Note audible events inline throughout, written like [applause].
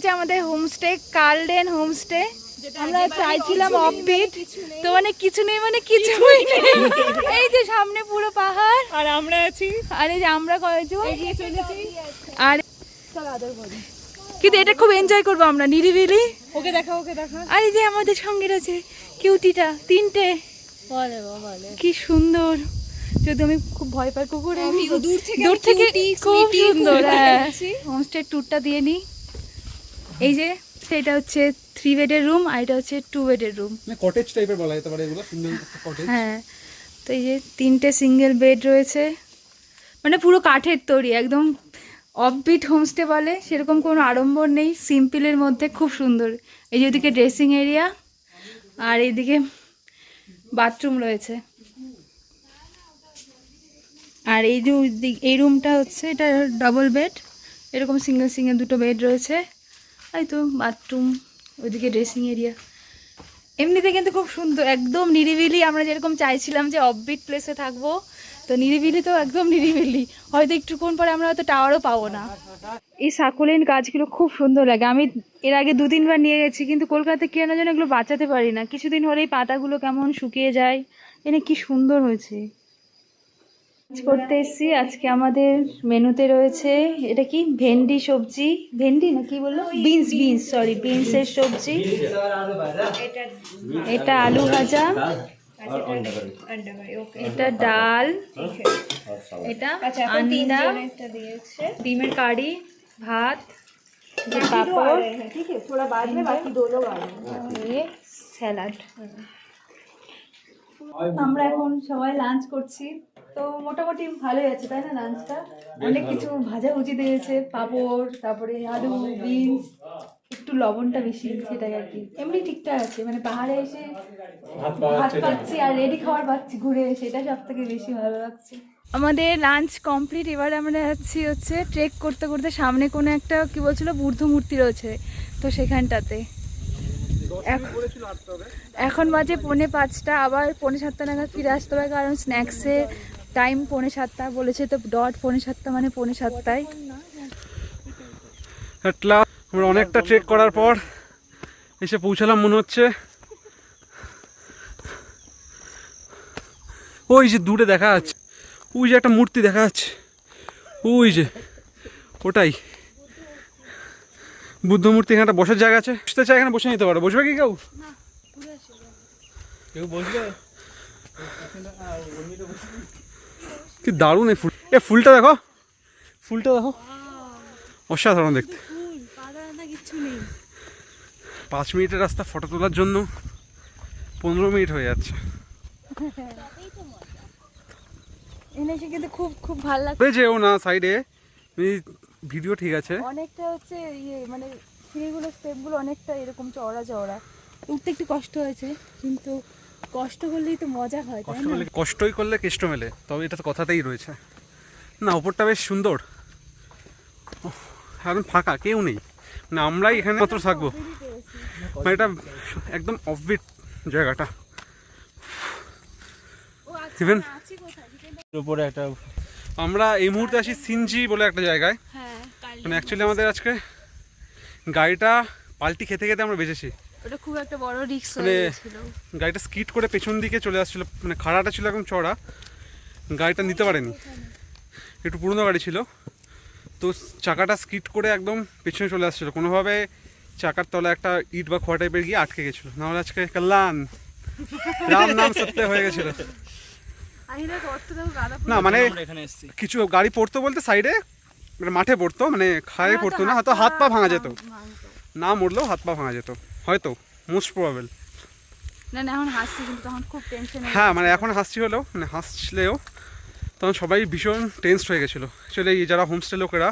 গেছে আমাদের homestay কার্লডেন homestay. আমরা চাইছিলাম অফবিট। তো মানে কিছু নেই মানে কিছুই নেই। এই যে সামনে পুরো পাহাড়। আর আমরা আছি। আর এই যে আমরা কয়েকজন। আর কিন্তু এটা খুব এনজয় করব আমরা নিরিবিলি। ওকে দেখা ওকে দেখা। আর এই যে আমাদের সঙ্গে রয়েছে কিউটিটা তিনটে। কি সুন্দর। যদি আমি খুব ভয় পাই কুকুরে দূর থেকে দূর থেকে খুব সুন্দর। হ্যাঁ। দেখাচ্ছি। হোমস্টে ট্যুরটা দিয়ে নিই এই যে সেটা হচ্ছে থ্রি বেডের রুম আর এটা হচ্ছে টু বেডের রুম মানে কটেজ টাইপের বলা যেতে পারে এগুলো সুন্দর কটেজ হ্যাঁ তো এই যে তিনটে সিঙ্গেল বেড রয়েছে। মানে পুরো কাঠের তৈরি একদম অফবিট হোমস্টে বলে সেরকম কোনো আড়ম্বর নেই সিম্পলের মধ্যে খুব সুন্দর। এই যে ওদিকে ড্রেসিং এরিয়া আর এইদিকে বাথরুম রয়েছে। আর এই যে এই রুমটা হচ্ছে এটা ডাবল বেড এরকম সিঙ্গেল সিঙ্গেল দুটো বেড রয়েছে। এই তো বাথরুম ওইদিকে ড্রেসিং এরিয়া এমনিতে কিন্তু খুব সুন্দর, একদম নিরিবিলি। আমরা যেরকম চাইছিলাম যে অফবিট প্লেসে থাকব, তো নিরিবিলি তো একদম নিরিবিলি। হয়তো একটুক্ষণ পরে আমরা হয়তো টাওয়ারও পাবো না। এই সাকুলিন গাছগুলো খুব সুন্দর লাগে। আমি এর আগে দু তিনবার নিয়ে গেছি, কিন্তু কলকাতাতে কেন যেন এগুলো বাঁচাতে পারি না। কিছুদিন হলেই পাতাগুলো কেমন শুকিয়ে যায়। এনে কি সুন্দর হয়েছে। করতে এসেছি। আজকে আমাদের মেনুতে রয়েছে এটা কি? ভেন্ডি সবজি? ভেন্ডি না কি বলল? বিনস বিনস সরি বিনসের সবজি। এটা আলু ভাজা। এটা ডাল। এটা আন্ডা। ডিমের কারি ভাত পাপড়। ये স্যালাড। আমরা এখন সবাই লাঞ্চ করছি। তো মোটামুটি ভালোই আছে তাই না লাঞ্চটা অনেক কিছু ভাজাভুজি দিয়েছে পাঁপড় তারপরে আলু বিনস একটু লবণটা বেশি সেটাই আর কি। এমনি ঠিকঠাক আছে মানে পাহাড়ে এসে ভাত পাচ্ছি আর রেডি খাবার পাচ্ছি ঘুরে সেটা সব থেকে বেশি ভালো লাগছে। আমাদের লাঞ্চ কমপ্লিট এবার আমরা যাচ্ছি হচ্ছে ট্রেক করতে করতে সামনে কোনো একটা কি বলছিল বুদ্ধ মূর্তি রয়েছে তো সেখানটাতে। এখন- বাজে পৌনে পাঁচটা, আবার পৌনে সাতটা নাগাদ ফিরে আসতে হবে কারণ স্ন্যাক্সে টাইম পৌনে সাতটা বলেছে, তো ডট পৌনে সাতটা মানে পৌনে সাতটায়। এটলা আমরা অনেকটা ট্রেক করার পর এসে পৌঁছালাম মনে হচ্ছে। ওই যে দূরে দেখা যাচ্ছে, ওই যে একটা মূর্তি দেখা যাচ্ছে, ওই যে, ওটাই। বুদ্ধ মূর্তি এখানে বসার জায়গা আছে? বসতে চাই এখানে বসে নিতে পারো। বসবে কি কেউ? কেউ বসবে? কি দারুণ এই ফুল। এ ফুলটা দেখো। ফুলটা দেখো। অসাধারণ দেখতে। পাঁচ মিনিটের রাস্তা ফটো তোলার জন্য পনেরো মিনিট হয়ে যাচ্ছে। খুব খুব ভালো লাগছে। ওই যেও না সাইডে। ভিডিও ঠিক আছে। অনেকটা হচ্ছে ইয়ে মানে সিঁড়িগুলো স্টেপগুলো অনেকটা এরকম চওড়া চওড়া। উঠতে একটু কষ্ট হয়েছে কিন্তু কষ্ট করলেই তো মজা হয় কষ্ট না? করলে কষ্টই করলে কেষ্ট মেলে তবে এটা তো কথাতেই রয়েছে। না ওপরটা বেশ সুন্দর। এখন ফাঁকা কেউ নেই। মানে আমরাই এখানে মাত্র থাকব। মানে এটা একদম অফবিট জায়গাটা। ইভেন উপরে একটা আমরা এই মুহূর্তে আছি সিনজি বলে একটা জায়গায়। হ্যাঁ। মানে অ্যাকচুয়ালি আমাদের আজকে গাড়িটা পাল্টি খেতে খেতে আমরা বেঁচেছি। ওটা খুব একটা বড় রিস্ক মানে হয়ে গাড়িটা স্কিট করে পেছন দিকে চলে আসছিল মানে খাড়াটা ছিল এখন চড়া গাড়িটা নিতে পারেনি। একটু পুরনো গাড়ি ছিল। তো চাকাটা স্কিট করে একদম পেছনে চলে আসছিল। কোনোভাবে চাকার তলায় একটা ইট বা খোয়া টাইপের গিয়ে আটকে গেছিল। নাহলে আজকে কল্যাণ। রাম নাম সত্যি হয়ে গেছিল। না মানে আমরা এখানে এসেছি। কিছু গাড়ি পড়তো বলতে সাইডে মাঠে পড়তো মানে খায়ে পড়তো না হয়তো হাত পা ভাঙা যেত। না মরলেও হাত পা ভাঙা যেত হয়তো মোস্ট প্রবাবেল না না এখন হাসছি কিন্তু তখন খুব টেনশন হ্যাঁ মানে এখন হাসছি হলেও মানে হাসলেও তখন সবাই ভীষণ টেন্সড হয়ে গেছিল। অ্যাকচুয়ালি যারা হোমস্টে লোকেরা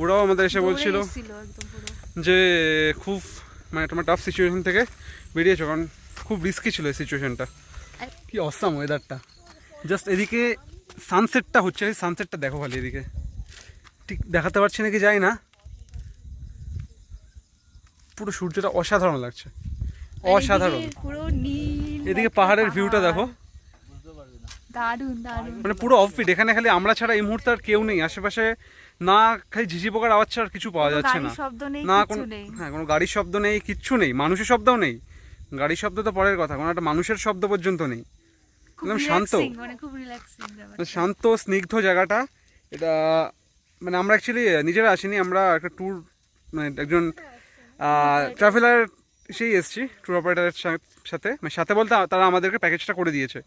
ওরাও আমাদের এসে বলছিল যে খুব মানে তোমার টাফ সিচুয়েশন থেকে বেরিয়েছো কারণ খুব রিস্কি ছিল এই সিচুয়েশনটা কি অসাম ওয়েদারটা জাস্ট এদিকে সানসেটটা হচ্ছে সানসেটটা দেখো খালি এদিকে। ঠিক দেখাতে পারছি নাকি যাই না। পুরো সূর্যটা অসাধারণ লাগছে। অসাধারণ। এদিকে পাহাড়ের ভিউটা দেখো। মানে পুরো অফবিট এখানে খালি আমরা ছাড়া এই মুহূর্তে আর কেউ নেই। আশেপাশে না খালি ঝিঝি পোকার আওয়াজ ছাড়া কিছু পাওয়া যাচ্ছে না। না কোনো হ্যাঁ কোনো গাড়ির শব্দ নেই কিচ্ছু নেই। মানুষের শব্দও নেই। গাড়ির শব্দ তো পরের কথা কোনো একটা মানুষের শব্দ পর্যন্ত নেই। একদম শান্ত। মানে মানে শান্ত স্নিগ্ধ জায়গাটা। এটা মানে আমরা অ্যাকচুয়ালি নিজেরা আসিনি আমরা একটা ট্যুর মানে একজন ট্রাভেলার সেই এসছি ট্যুর অপারেটারের সাথে। মানে সাথে বলতে তারা আমাদেরকে প্যাকেজটা করে দিয়েছে।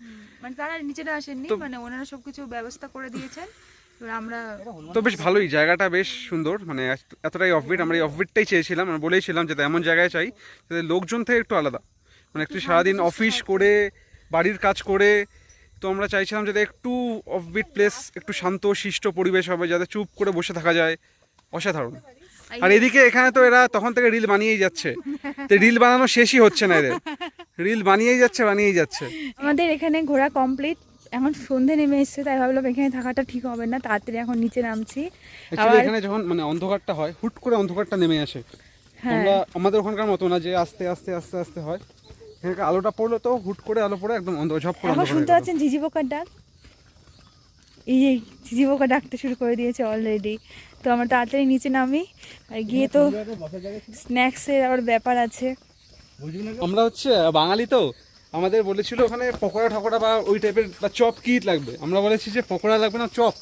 মানে তারা নিজেরা আসেননি মানে ওনারা সবকিছু ব্যবস্থা করে দিয়েছেন। আমরা তো বেশ ভালোই জায়গাটা বেশ সুন্দর। মানে এতটাই অফবিট আমরা এই অফবিটটাই চেয়েছিলাম আমরা বলেইছিলাম যে এমন জায়গায় চাই যাতে লোকজন থেকে একটু আলাদা। মানে একটু সারাদিন অফিস করে বাড়ির কাজ করে তো আমরা চাইছিলাম যাতে একটু অফবিট প্লেস একটু শান্ত শিষ্ট পরিবেশ হবে যাতে চুপ করে বসে থাকা যায়। অসাধারণ। আর এদিকে এখানে তো এরা তখন থেকে রিল বানিয়েই যাচ্ছে। তো রিল বানানো শেষই হচ্ছে না এদের। রিল বানিয়েই যাচ্ছে বানিয়েই যাচ্ছে। আমাদের এখানে ঘোরা কমপ্লিট এখন সন্ধে নেমে এসছে তাই ভাবলাম এখানে থাকাটা ঠিক হবে না। তাড়াতাড়ি এখন নিচে নামছি। এখানে যখন মানে অন্ধকারটা হয় হুট করে অন্ধকারটা নেমে আসে। হ্যাঁ। আমরা আমাদের ওখানকার মতো না যে আস্তে আস্তে আস্তে আস্তে হয়। আলোটা পড়ল তো হুট করে আলো পড়ে একদম অন্ধ ঝপ করে এখন শুনতে পাচ্ছেন ঝিঝি পোকার ডাক? এই যে ঝিঝি পোকা ডাকতে শুরু করে দিয়েছে অলরেডি তো আমরা তাড়াতাড়ি নিচে নামি আর গিয়ে তো স্ন্যাক্সের আবার ব্যাপার আছে। আমরা হচ্ছে বাঙালি তো আমাদের বলেছিল ওখানে পকোড়া ঠকোড়া বা ওই টাইপের বা চপ কি লাগবে? আমরা বলেছি যে পকোড়া লাগবে না চপ।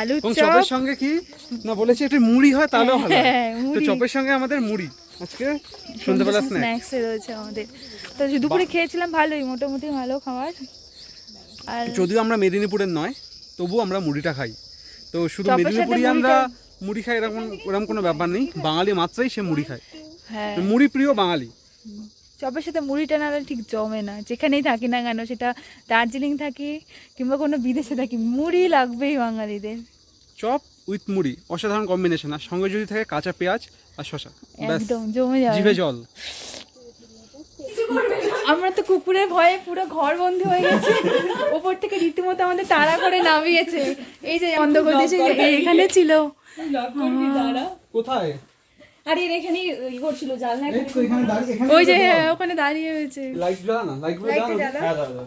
আলু চপের সঙ্গে কি? না বলেছি একটু মুড়ি হয় তাহলেও ভালো হয়। হ্যাঁ, তো চপের সঙ্গে আমাদের মুড়ি। আজকে? সন্ধ্যাবেলা স্ন্যাক্স রয়েছে আমাদের। তো দুপুরে খেয়েছিলাম ভালোই মোটামুটি ভালো খাবার। আর যদিও আমরা মেদিনীপুরের নয় তবু আমরা মুড়িটা খাই। তো শুধু আমরা মুড়ি খাই এরকম এরকম কোনো ব্যাপার নেই। বাঙালি মাত্রাই সে মুড়ি খায়। হ্যাঁ। মুড়ি প্রিয় বাঙালি। চপের সাথে মুড়িটা না ঠিক জমে না। যেখানেই থাকি না কেন সেটা দার্জিলিং থাকি কিংবা কোনো বিদেশে থাকি মুড়ি লাগবেই বাঙালিদের। চপ উইথ মুড়ি অসাধারণ কম্বিনেশন আর সঙ্গে যদি থাকে কাঁচা পেঁয়াজ আর শশা একদম জমে যাবে। জিভে জল। আমরা তো কুকুরের ভয়ে পুরো ঘর বন্ধ হয়ে গেছে। ওপর থেকে রীতিমতো আমাদের তাড়া করে নামিয়েছে। এই যে বন্ধ করে দিয়েছে এখানে ছিল। কোথায়? আর এর এখানে ই করছিল জানলা ওই যে হ্যাঁ, ওখানে দাঁড়িয়ে হয়েছে। লাইট জ্বালা না? লাইট জ্বালা?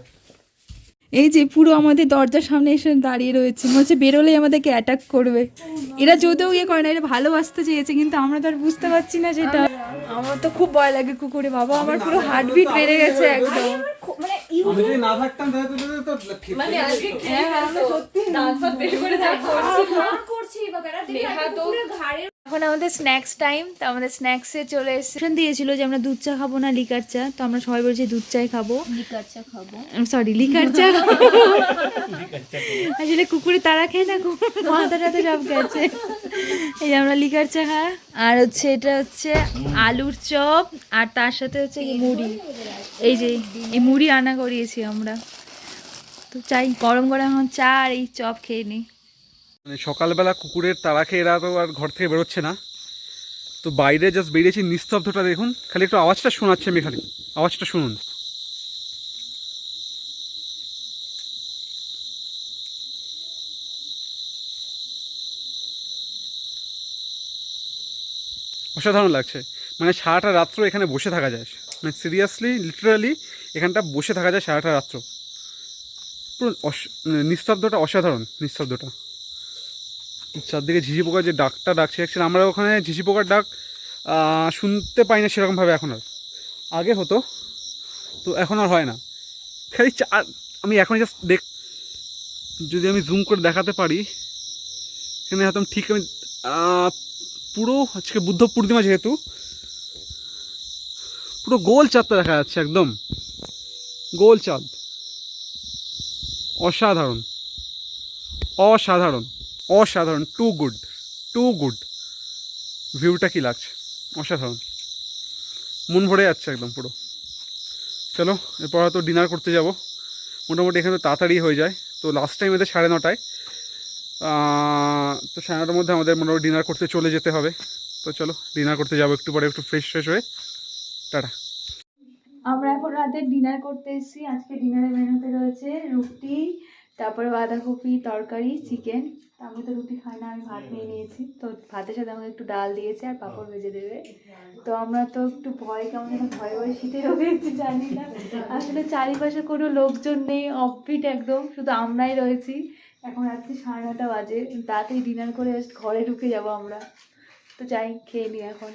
এই যে পুরো আমাদের দরজার সামনে এসে দাঁড়িয়ে রয়েছে। মনে হচ্ছে বেরোলেই আমাদেরকে অ্যাটাক করবে। এরা যদিও ইয়ে করে না এরা ভালোবাসতে চেয়েছে কিন্তু আমরা তো আর বুঝতে পারছি না সেটা। আমার তো খুব ভয় লাগে কুকুরে বাবা আমার পুরো হার্টবিট বেড়ে গেছে একদম। মানে এখন আমাদের স্ন্যাক্স টাইম তো আমাদের স্ন্যাক্সে চলে এসে দিয়েছিল যে আমরা দুধ চা খাব না লিকার চা তো আমরা সবাই বলছি দুধ চাই খাব। লিকার চা খাব। সরি লিকার চা [laughs] আসলে কুকুরে তারা খেয়ে না মাথা টাথা সব গেছে। এই যে আমরা লিকার চা খা আর হচ্ছে এটা হচ্ছে আলুর চপ আর তার সাথে হচ্ছে মুড়ি। এই যে এই মুড়ি আনা করিয়েছি আমরা। তো চাই গরম গরম এখন চা আর এই চপ খেয়ে নিই মানে সকালবেলা কুকুরের তারা খেয়ে এরা তো আর ঘর থেকে বেরোচ্ছে না। তো বাইরে জাস্ট বেরিয়েছি, নিস্তব্ধটা দেখুন। খালি একটু আওয়াজটা শোনাচ্ছি আমি খালি। আওয়াজটা শুনুন। অসাধারণ লাগছে। মানে সারাটা রাত্র এখানে বসে থাকা যায়। মানে সিরিয়াসলি লিটারালি এখানটা বসে থাকা যায় সারাটা রাত্র। পুরো মানে নিস্তব্ধটা অসাধারণ, নিস্তব্ধটা। চারদিকে ঝিঝি পোকার যে ডাকটা ডাকছে অ্যাকচুয়ালি আমরা ওখানে ঝিঝি পোকার ডাক শুনতে পাই না সেরকমভাবে এখন আর। আগে হতো, তো এখন আর হয় না। খালি চা- আর আমি এখন জাস্ট দেখ, যদি আমি জুম করে দেখাতে পারি এখানে হয়তো ঠিক আমি পুরো আজকে বুদ্ধ পূর্ণিমা যেহেতু, পুরো গোল চাঁদটা দেখা যাচ্ছে একদম। গোল চাঁদ। অসাধারণ। অসাধারণ। অসাধারণ টু গুড টু গুড ভিউটা কি লাগছে? অসাধারণ। মন ভরে যাচ্ছে একদম পুরো। চলো, এরপর হয়তো ডিনার করতে যাব। মোটামুটি এখানে তো তাড়াতাড়ি হয়ে যায়। তো লাস্ট টাইম এদের সাড়ে নটায়। তো সাড়ে নটার মধ্যে আমাদের মোটামুটি ডিনার করতে চলে যেতে হবে। তো চলো ডিনার করতে যাব একটু পরে, একটু ফ্রেশ ফ্রেশ হয়ে। টাটা। আমরা এখন রাতে ডিনার করতে এসেছি। আজকে ডিনারের মেনুতে রয়েছে রুটি, তারপরে বাঁধাকপি, তরকারি চিকেন আমি তো রুটি খাই না আমি ভাত নিয়ে নিয়েছি। তো ভাতের সাথে আমাকে একটু ডাল দিয়েছে আর পাঁপড় ভেজে দেবে। তো আমরা তো একটু ভয় কেমন ভয় ভয় শীতে একটু জানি না। আসলে চারিপাশে কোনো লোকজন নেই অফিট একদম। শুধু আমরাই রয়েছি। এখন রাত্রি সাড়ে নটা বাজে। তাড়াতাড়ি ডিনার করে জাস্ট ঘরে ঢুকে যাব আমরা। তো যাই খেয়ে নিই এখন।